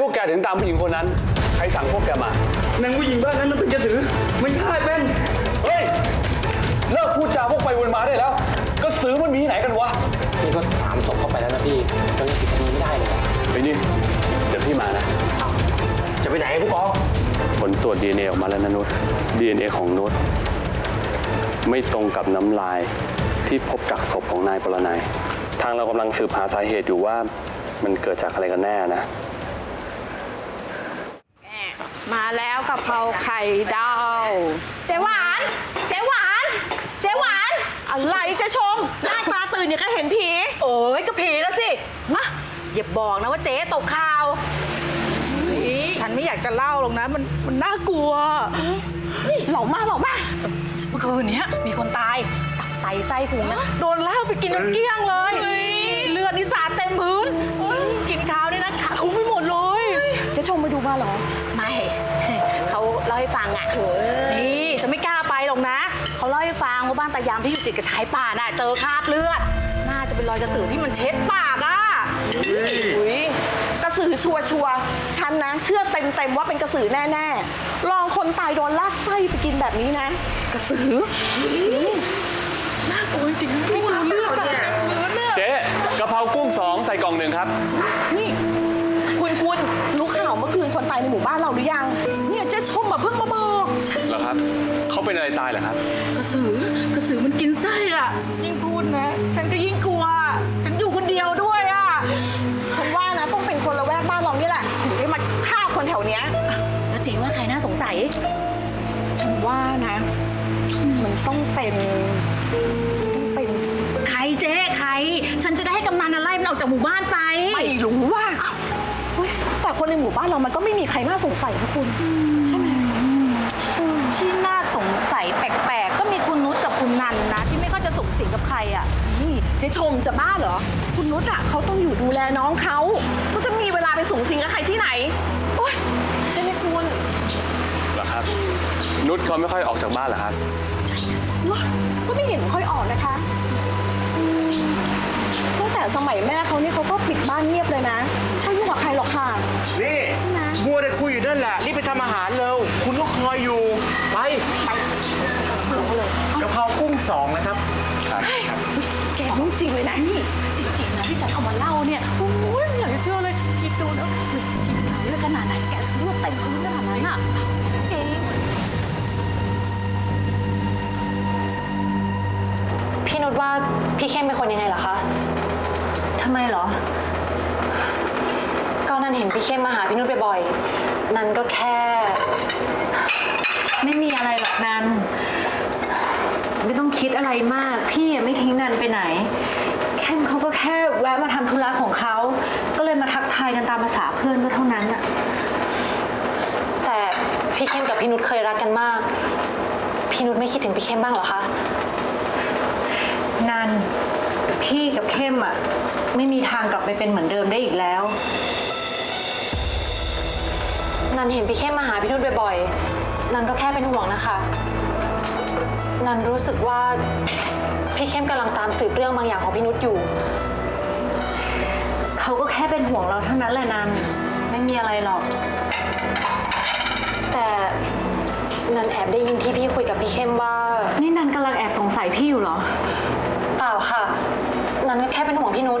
พวกแกถึงตามผู้หญิงคนนั้น ใครสั่งพวกแกมานางผู้หญิงบ้านนั้นมันเป็นกระสือไม่ใช่เป็นเฮ้ยเลิกพูดจาพวกไปวนมาได้แล้ว ก็ซื้อมันมีที่ไหนกันวะนี่ก็สามศพเข้าไปแล้วนะพี่เรายังปิดคดีไม่ได้เลยอะไปนี่เดี๋ยวพี่มานะ จะไปไหนผู้กองผลตรวจ DNA ออกมาแล้วนะนุช DNA ของนุชไม่ตรงกับน้ำลายที่พบจากศพของนายปรนัยทางเรากำลังสืบหาสาเหตุอยู่ว่ามันเกิดจากอะไรกันแน่นะ มาแล้วกะเพราไข่ดาว เจ๊หวาน เจ๊หวาน เจ๊หวาน อะไรเจะชม หน้าตาตื่นอย่างก็เห็นผี โอ้ยก็ผีแล้วสิ มา อย่าบอกนะว่าเจ๊ตกข่าวฉันไม่อยากจะเล่าหรอกนะ มันมันน่ากลัว หลอกมาหลอกมาเมื่อคืนเนี้ยมีคนตายตับไตไส้พุงนะโดนลากไปกินน้ำเกลี้ยงเลย เลือดนี่สาดเต็มพื้น กินข้าวนี่นะขาคุ้มไปหมดเลยเจะชมไปดูมาเหรอไม่เขาเล่า ให้ฟังอะนี่ฉันไม่กล้าไปหรอกนะ เขาเล่าให้ฟังว่าบ้านตายามที่อยู่ติดกับชายป่าน่ะเจอคราบเลือด น่าจะเป็นรอยกระสือที่มันเช็ดปากอะอุ้ยกระสือชัวชัวร์ๆฉันนะเชื่อเต็มเต็มๆว่าเป็นกระสือแน่ๆลองคนตายโดนลากไส้ไปกินแบบนี้นะ กระสือน่ากลัวจริงๆไม่รู้เรื่องอะเจ๊กะเพรากุ้งสองใส่กล่องหนึ่งครับ นี่ คุณคุณรู้ข่าวเมื่อคืนคนตายในหมู่บ้านเราหรือยัง ครับ เขาเป็นอะไรตายเหรอครับ กระสือกระสือมันกินไส้อะยิ่งพูดนะ ฉันก็ยิ่งกลัว ฉันอยู่คนเดียวด้วยอะฉันว่านะต้องเป็นคนละแวกบ้านเรานี่แหละถึงได้มาฆ่าคนแถวเนี้ยแล้วเจ๊ว่าใครน่าสงสัย ฉันว่านะ มันต้องเป็นต้องเป็นใครเจ๊ใคร ฉันจะได้ให้กำนันน่ะไล่มันออกจากหมู่บ้านไป ไม่รู้ว่าเฮ้ยแต่คนในหมู่บ้านเรามันก็ไม่มีใครน่าสงสัยนะคุณใช่ไหม ที่น่าสงสัยแปลกๆ ก็มีคุณนุชกับคุณนันนะ ที่ไม่ค่อยจะสูงสิงกับใครอะ นี่เจ๊ชมจะบ้าเหรอ คุณนุชอะเขาต้องอยู่ดูแลน้องเขาก็จะมีเวลาไปสูงสิงกับใครที่ไหน โอ๊ยใช่ไหมคุณเหรอครับ นุชเขาไม่ค่อยออกจากบ้านเหรอครับวะก็ไม่เห็นค่อยออกนะคะอืมตั้งแต่สมัยแม่เขานี่เขาก็ปิดบ้านเงียบเลยนะ ใช่ยุ่งกับใครหรอกค่ะ นี่นะ มัวแต่คุยอยู่นั่นแหละรีบไปทำอาหารเร็วคุณก็คอยอยู่ไปกะเพรากุ้งสองนะครับครับแกรู้จริงเลยนะนี่จริงๆนะที่ฉันเอามาเล่าเนี่ยโอ้ยไม่อยากจะเชื่อเลยคิดดูนะเฮ้ยกินน้ำเลือดขนาดไหนแกเลือดเต็มพื้นขนาดนั้นอะเจ๊พี่นุชว่าพี่เข้มเป็นคนยังไงเหรอคะทำไมเหรอก็นัน เห็นพี่เข้มมาหาพี่นุชบ่อยๆ นันก็แค่ ไม่มีอะไรหรอกนัน ไม่ต้องคิดอะไรมาก พี่อะไม่ทิ้งนันไปไหนแค่เขาก็แค่แวะมาทำธุระของเขา ก็เลยมาทักทายกันตามภาษาเพื่อนก็เท่านั้นอะแต่พี่เข้มกับพี่นุชเคยรักกันมาก พี่นุชไม่คิดถึงพี่เข้มบ้างเหรอคะ นัน พี่กับเข้มอะไม่มีทางกลับไปเป็นเหมือนเดิมได้อีกแล้ว นันเห็นพี่เข้มมาหาพี่นุชบ่อยๆ นันก็แค่เป็นห่วงนะคะ นันรู้สึกว่าพี่เข้มกำลังตามสืบเรื่องบางอย่างของพี่นุชอยู่ เขาก็แค่เป็นห่วงเราเท่านั้นแหละนัน ไม่มีอะไรหรอก แต่นันแอบได้ยินที่พี่คุยกับพี่เข้มว่า นี่นันกำลังแอบสงสัยพี่อยู่เหรอ เปล่าค่ะ นันก็แค่เป็นห่วงพี่นุช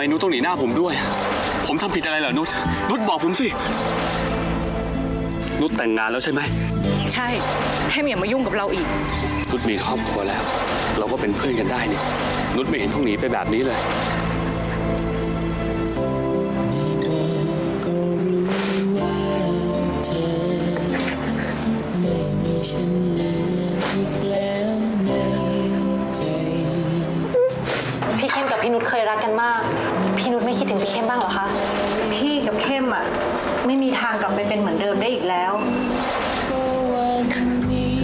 มนุชต้องหนีหน้าผมด้วย ผมทำผิดอะไรเหรอนุชนุชบอกผมสิ นุชแต่งงานแล้วใช่ไหม ใช่แค่อย่ามายุ่งกับเราอีก นุชมีครอบครัวแล้ว เราก็เป็นเพื่อนกันได้นี่ นุชไม่เห็นต้องหนีไปแบบนี้เลยก็รู้ว่าเธอไม่มีฉันเหลืออีกแล้วในใจพี่เข้มกับพี่นุชเคยรักกันมากพี่ นุชไม่คิดถึงพี่เข้มบ้างเหรอคะ พี่กับเข้มอะ ไม่มีทางกลับไปเป็นเหมือนเดิมได้อีกแล้วก็วันนี้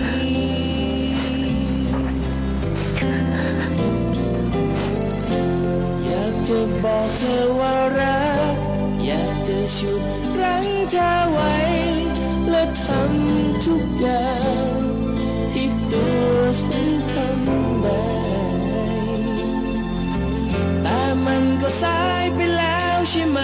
อยากจะบอกเธอว่ารัก อยากจะชุดรั้งเธอไว้ และทำทุกอย่างที่ตัวฉัน ใช่ไหม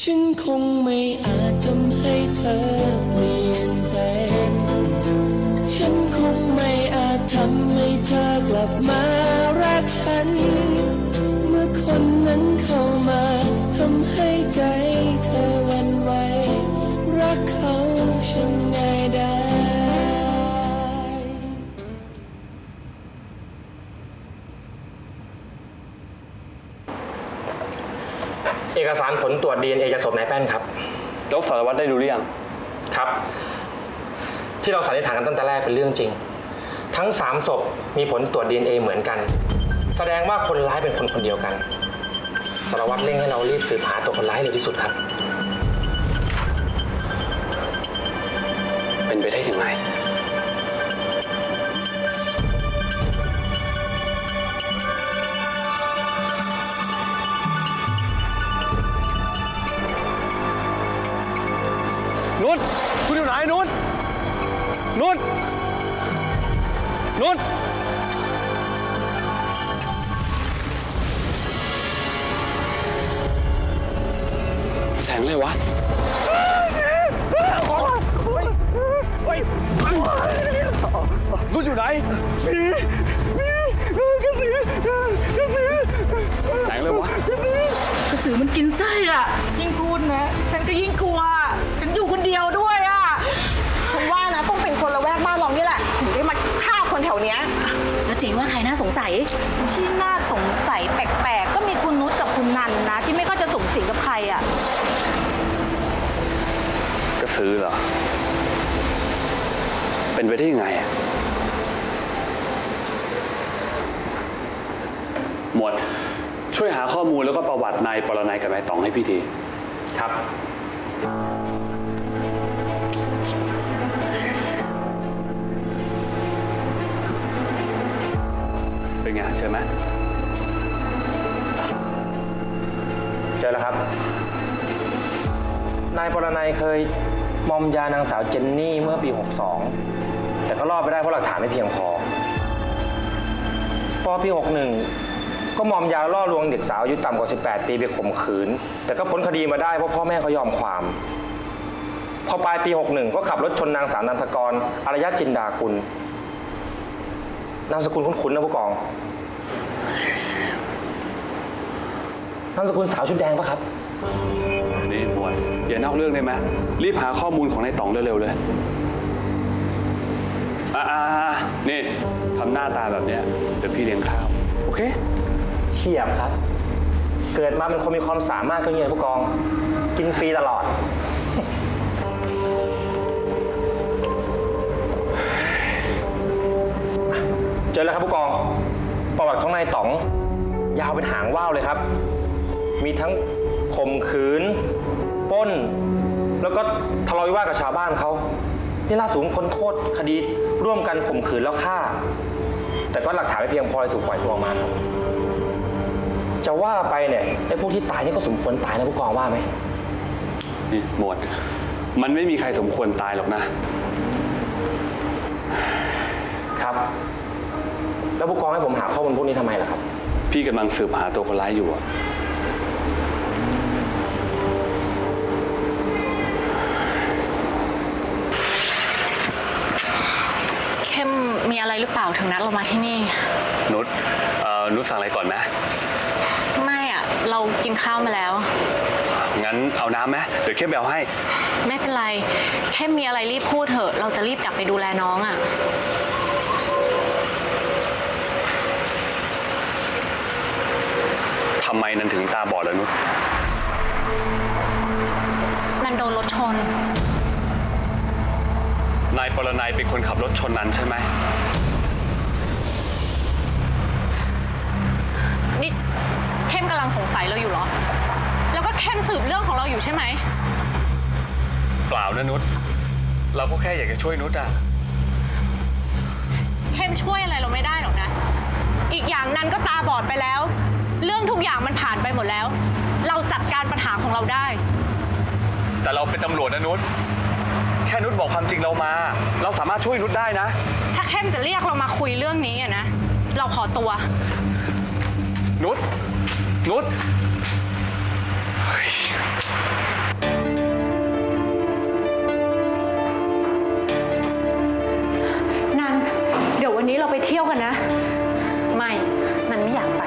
ฉันคงไม่อาจทำให้เธอเปลี่ยนใจ ฉันคงไม่อาจทำให้เธอกลับมารักฉัน เมื่อคนนั้นเข้ามาทำให้ใจ อกสารผลตรวจ DNA จากศพนายแป้นครับ แล้วสารวัตรได้ดูหรือยังครับ ที่เราสันนิษฐานกันตั้งแต่แรกเป็นเรื่องจริง ทั้ง 3 ศพมีผลตรวจ DNA เหมือนกัน แสดงว่าคนร้ายเป็นคนคนเดียวกัน สารวัตรเร่งให้เรารีบสืบหาตัวคนร้ายให้เร็วที่สุดครับ เป็นไปได้ยังไง แสงอะไรวะนุชอยู่ไหนมีมีกระสือกระสือแสงเลยวะกระสือมันกินไส้อะ ยิ่งพูดนะ ฉันก็ยิ่งกลัว ฉันอยู่คนเดียวด้วยอะ ฉันว่านะต้องเป็นคนละแวกบ้านเรานี่แหละ ถึงได้มาฆ่าคนแถวเนี้ยแล้วเจ๊ว่าใครน่าสงสัย ที่น่าสงสัยแปลกๆ ก็มีคุณนุชกับคุณนันนะ ที่ไม่ก็จะสูงสิงกับใครอะ กระสือเหรอ เป็นไปได้ยังไงอะหมวด ช่วยหาข้อมูลแล้วก็ประวัตินายปรนัยกับนายต๋องให้พี่ที ครับ เป็นไงเจอไหมเจอแล้วครับ นายปรนัยเคย มอมยานางสาวเจนนี่เมื่อปี 62 แต่ก็รอดไปได้เพราะหลักฐานไม่เพียงพอพอปี 61 ก็มอมยาล่อลวงเด็กสาวอายุต่ำกว่า 18 ปีไปข่มขืน แต่ก็พ้นคดีมาได้เพราะพ่อแม่เขายอมความ พอปลายปี 61 ก็ขับรถชนนางสาวนันทกรอารยจินดากุลนามสกุลคุ้นๆนะผู้กองนามสกุลสาวชุดแดงปะครับ นี่หมวดอย่านอกเรื่องได้ไหมรีบหาข้อมูลของนายต๋องเร็วๆเลยอ่าๆๆนี่ทำหน้าตาแบบเนี้ยเดี๋ยวพี่เลี้ยงข้าว โอเค เฉียบครับ เกิดมาเป็นคนมีความสามารถก็เงี้ยผู้กอง กินฟรีตลอด เจอแล้วครับผู้กอง ประวัติของนายต๋อง ยาวเป็นหางว่าวเลยครับ มีทั้ง ข่มขืนปล้น แล้วก็ทะเลาะวิวาทกับชาวบ้านเขานี่ล่าสุดพ้นโทษคดีร่วมกันข่มขืนแล้วฆ่า แต่ก็หลักฐานไม่เพียงพอเลยถูกปล่อยตัวออกมาครับจะว่าไปเนี่ยไอ้พวกที่ตายนี่ก็สมควรตายนะผู้กองว่าไหมนี่หมวด มันไม่มีใครสมควรตายหรอกนะ ครับ แล้วผู้กองให้ผมหาข้อมูลพวกนี้ทำไมล่ะครับ พี่กำลังสืบหาตัวคนร้ายอยู่อะ เข้ มมีอะไรหรือเปล่าถึงนัดเรามาที่นี่ นุชเอ่อนุชสั่งอะไรก่อนไหมไม่อะเรากินข้าวมาแล้ว งั้นเอาน้ำไหมเดี๋ยวเข้มไปเอาให้ ไม่เป็นไร แค่มีอะไรรีบพูดเถอะ เราจะรีบกลับไปดูแลน้องอะทำไมนันถึงตาบอดแล้วนุช นันโดนรถชน นายปรนัยเป็นคนขับรถชนนั้นใช่ไหม นี่เข้มกำลังสงสัยเราอยู่เหรอ แล้วก็เข้มสืบเรื่องของเราอยู่ใช่ไหม เปล่านะนุช เราก็แค่อยากจะช่วยนุชอะเข้มช่วยอะไรเราไม่ได้หรอกนะ อีกอย่างนันก็ตาบอดไปแล้ว เรื่องทุกอย่างมันผ่านไปหมดแล้ว เราจัดการปัญหาของเราได้ แต่เราเป็นตำรวจนะนุช แค่นุชบอกความจริงเรามา เราสามารถช่วยนุชได้นะ ถ้าเข้มจะเรียกเรามาคุยเรื่องนี้อะนะ เราขอตัว นุชนุชนันเดี๋ยววันนี้เราไปเที่ยวกันนะ ไม่นันไม่อยากไป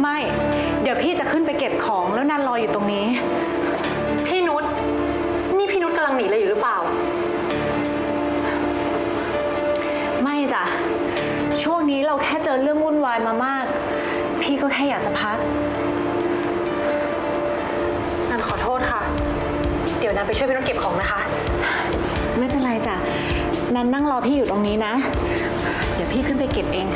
ไม่ เดี๋ยวพี่จะขึ้นไปเก็บของแล้วนันรออยู่ตรงนี้ ช่วงนี้เราแค่เจอเรื่องวุ่นวายมามาก พี่ก็แค่อยากจะพัก นันขอโทษค่ะ เดี๋ยวนันไปช่วยพี่นุชเก็บของนะคะ ไม่เป็นไรจ้ะ นันนั่งรอพี่อยู่ตรงนี้นะ เดี๋ยวพี่ขึ้นไปเก็บเอง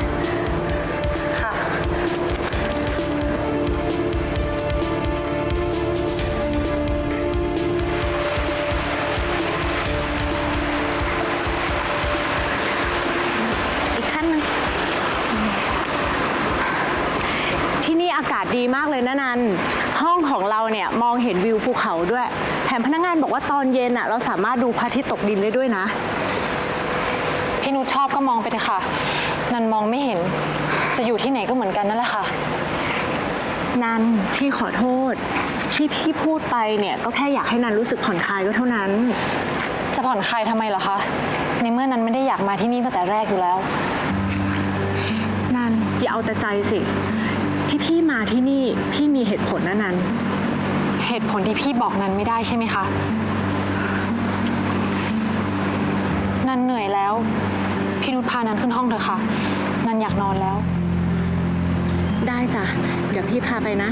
ดีมากเลยนะนัน ห้องของเราเนี่ยมองเห็นวิวภูเขาด้วย แถมพนักงานบอกว่าตอนเย็นอะเราสามารถดูพระอาทิตย์ตกดินได้ด้วยนะ พี่นุชชอบก็มองไปเถอะค่ะ นันมองไม่เห็น จะอยู่ที่ไหนก็เหมือนกันนั่นแหละค่ะ นันพี่ขอโทษ ที่พี่พูดไปเนี่ยก็แค่อยากให้นันรู้สึกผ่อนคลายก็เท่านั้น จะผ่อนคลายทำไมเหรอคะ ในเมื่อนันไม่ได้อยากมาที่นี่ตั้งแต่แรกอยู่แล้ว นันอย่าเอาแต่ใจสิ ที่พี่มาที่นี่พี่มีเหตุผลนะนันเหตุผลที่พี่บอกนันไม่ได้ใช่ไหมคะ นันเหนื่อยแล้ว พี่นุชพานันขึ้นห้องเถอะค่ะ นันอยากนอนแล้ว ได้จ้ะ เดี๋ยวพี่พาไปนะ